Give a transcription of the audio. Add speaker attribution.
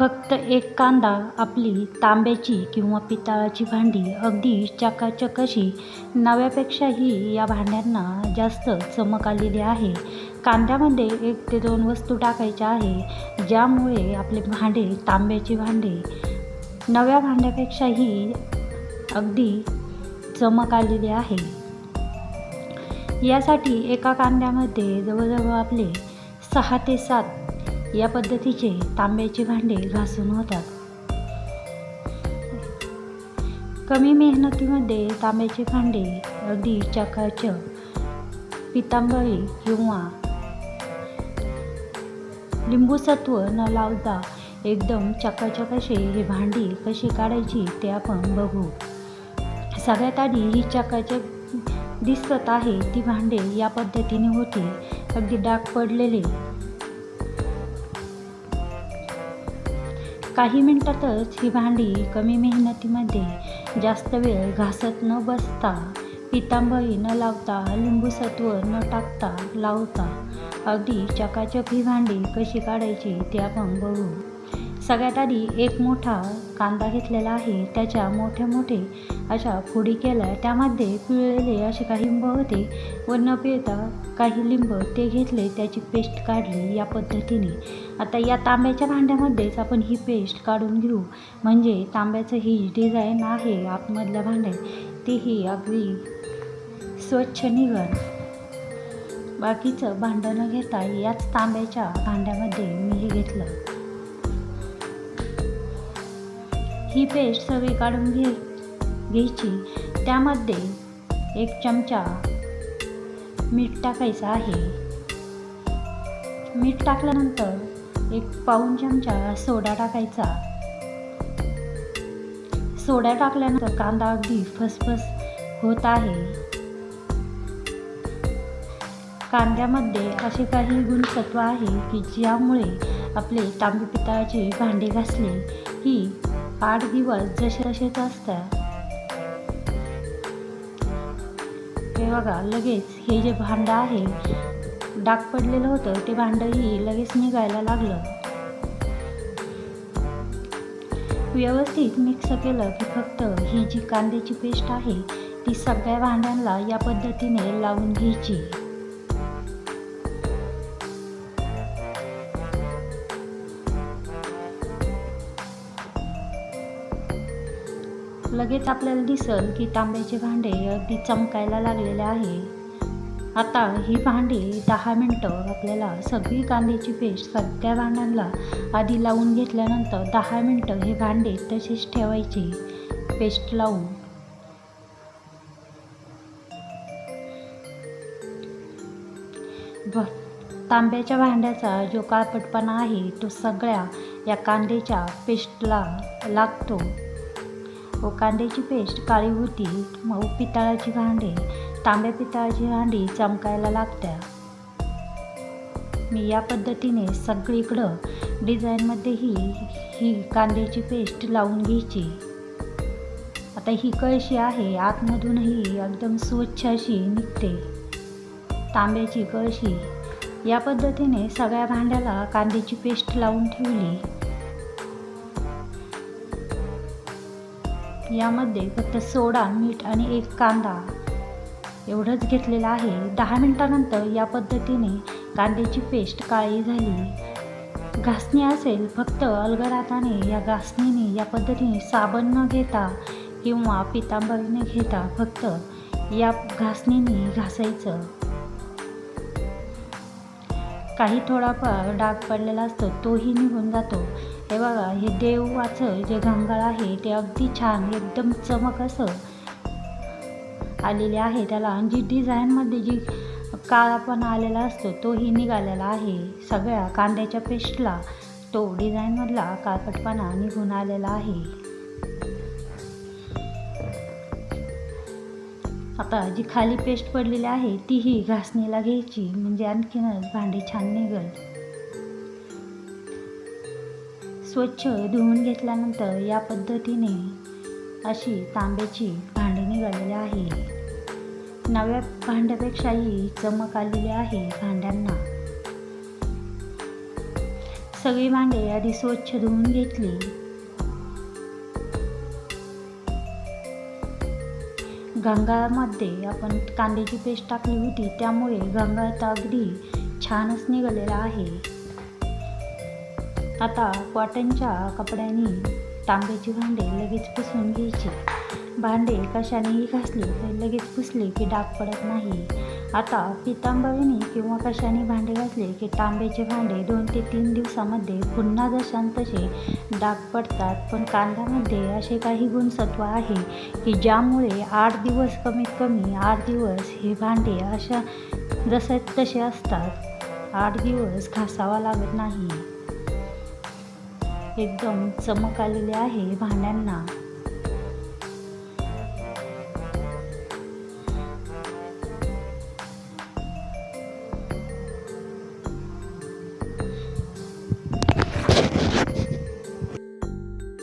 Speaker 1: फक्त एक कांदा आपली तांब्याची किंवा पितळाची भांडी अगदी चकाचक अशी नव्यापेक्षाही या भांड्यांना जास्त चमक आलेली आहे. कांद्यामध्ये एक ते दोन वस्तू टाकायच्या आहे ज्यामुळे आपले भांडे तांब्याची भांडे नव्या भांड्यापेक्षाही अगदी चमक आलेली आहे. यासाठी एका कांद्यामध्ये जवळजवळ आपले सहा ते सात या पद्धतीचे तांब्याचे भांडे घासून होतात. कमी मेहनतीमध्ये तांब्याचे भांडे अगदी चकाचक पितांबरी किंवा लिंबूसत्व न लावता एकदम चकाचक असे ही भांडी कशी काढायची ते आपण बघू. सगळ्यात आधी ही चकाचक दिसत आहे ती भांडे या पद्धतीने होती. अगदी डाग पडलेले काही मिनटातच ही भांडी कमी मेहनतीमध्ये जास्त वेळ घासत न बसता पितांबळी न लावता लिंबूसत्व न टाकता लावता अगदी चकाचक ही भांडी कशी काढायची ते आपण बघू. सगळ्यात आधी एक मोठा कांदा घेतलेला आहे. त्याच्या मोठे मोठे अशा फोडी केल्या. त्यामध्ये पिळलेले असे काही लिंब होते. व न पिळता काही लिंब ते घेतले. त्याची पेस्ट काढली या पद्धतीने. आता या तांब्याच्या भांड्यामध्येच आपण ही पेस्ट काढून घेऊ. म्हणजे तांब्याचं ही डिझाईन आहे आतमधल्या भांड्यात तेही अगदी स्वच्छ निघण बाकीचं भांडं न घेता याच तांब्याच्या भांड्यामध्ये मी हे घेतलं. ही पेस्ट सगळी काढून घे घ्यायची. त्यामध्ये एक चमचा मीठ टाकायचं आहे. मीठ टाकल्यानंतर एक पाऊण चमचा सोडा टाकायचा. सोडा टाकल्यानंतर कांदा अगदी फसफस होत आहे. कांद्यामध्ये असे काही गुणसत्व आहे की ज्यामुळे आपले तांबे पितळाचे भांडे घासले की आठ दिवस जसे तसेच असतात हे बघा लगेच हे जे भांडं आहे डाग पडलेलं होतं ते भांडंही लगेच निघायला लागलं. व्यवस्थित मिक्स केलं की फक्त ही जी कांद्याची पेस्ट आहे ती सगळ्या भांड्यांना या पद्धतीने लावून घ्यायची. लगेच आपल्याला दिसल की तांब्याचे भांडे अगदी चमकायला लागलेले आहे. आता ही भांडी दहा मिनटं आपल्याला सगळी कांद्याची पेस्ट सगळ्या भांड्यांना आधी लावून घेतल्यानंतर दहा मिनटं हे भांडे तसेच ठेवायचे. पेस्ट लावून. भ तांब्याच्या भांड्याचा जो काळपटपणा आहे तो सगळ्या या कांद्याच्या पेस्टला लागतो. व कांद्याची पेस्ट काळी होती मग पितळाची भांडी तांब्या पितळाची भांडी चमकायला लागत्या. मी या पद्धतीने सगळीकडं डिझाईनमध्येही ही कांद्याची पेस्ट लावून घ्यायची. आता ही कळशी आहे आतमधूनही एकदम स्वच्छ अशी निघते. तांब्याची कळशी. या पद्धतीने सगळ्या भांड्याला कांद्याची पेस्ट लावून ठेवली. यामध्ये फक्त सोडा मीठ आणि एक कांदा. एवढंच घेतलेलं आहे. दहा मिनटानंतर या पद्धतीने कांद्याची पेस्ट काळी झाली. घासणी असेल फक्त अलगद हाताने या घासणीने या पद्धतीने साबण न घेता किंवा पितांबरीने घेता फक्त या घासणीने घासायचं. काही थोडाफार डाग पडलेला असतो तोही निघून जातो. हे बघा हे देवाचं जे घंगाळ आहे ते अगदी छान एकदम चमक असं आलेले आहे त्याला. आणि जी डिझाईनमध्ये जी काळापणा आलेला असतो तोही निघालेला आहे सगळ्या कांद्याच्या पेस्टला. तो डिझाईनमधला काळपटपणा निघून आलेला आहे. आता जी खाली पेस्ट पडलेली आहे तीही घासणीला घ्यायची. म्हणजे आणखीनच भांडी छान निघल. स्वच्छ धुवून घेतल्यानंतर या पद्धतीने अशी तांब्याची भांडी निघालेली आहे. नव्या भांड्यापेक्षाही चमक आलेली आहे भांड्यांना. सगळी भांडे आधी स्वच्छ धुवून घेतली. गंगामध्ये आपण कांद्याची पेस्ट टाकली होती त्यामुळे गंगा तर अगदी छानच निघालेला आहे. आता कॉटनच्या कपड्याने तांब्याची भांडे लगेच पुसून घ्यायची. भांडे कशानेही घासले तर लगेच पुसले की डाग पडत नाही. आता पितांबरीने किंवा कशाने भांडे घासले की तांब्याचे भांडे दोन ते तीन दिवसामध्ये पुन्हा जशान तसे डाग पडतात. पण कांद्यामध्ये असे काही गुणसत्व आहे की ज्यामुळे आठ दिवस कमीत कमी आठ दिवस हे भांडे अशा जसे तसे असतात. आठ दिवस घासावा लागत नाही. एकदम चमक आलेली आहे भांड्यांना.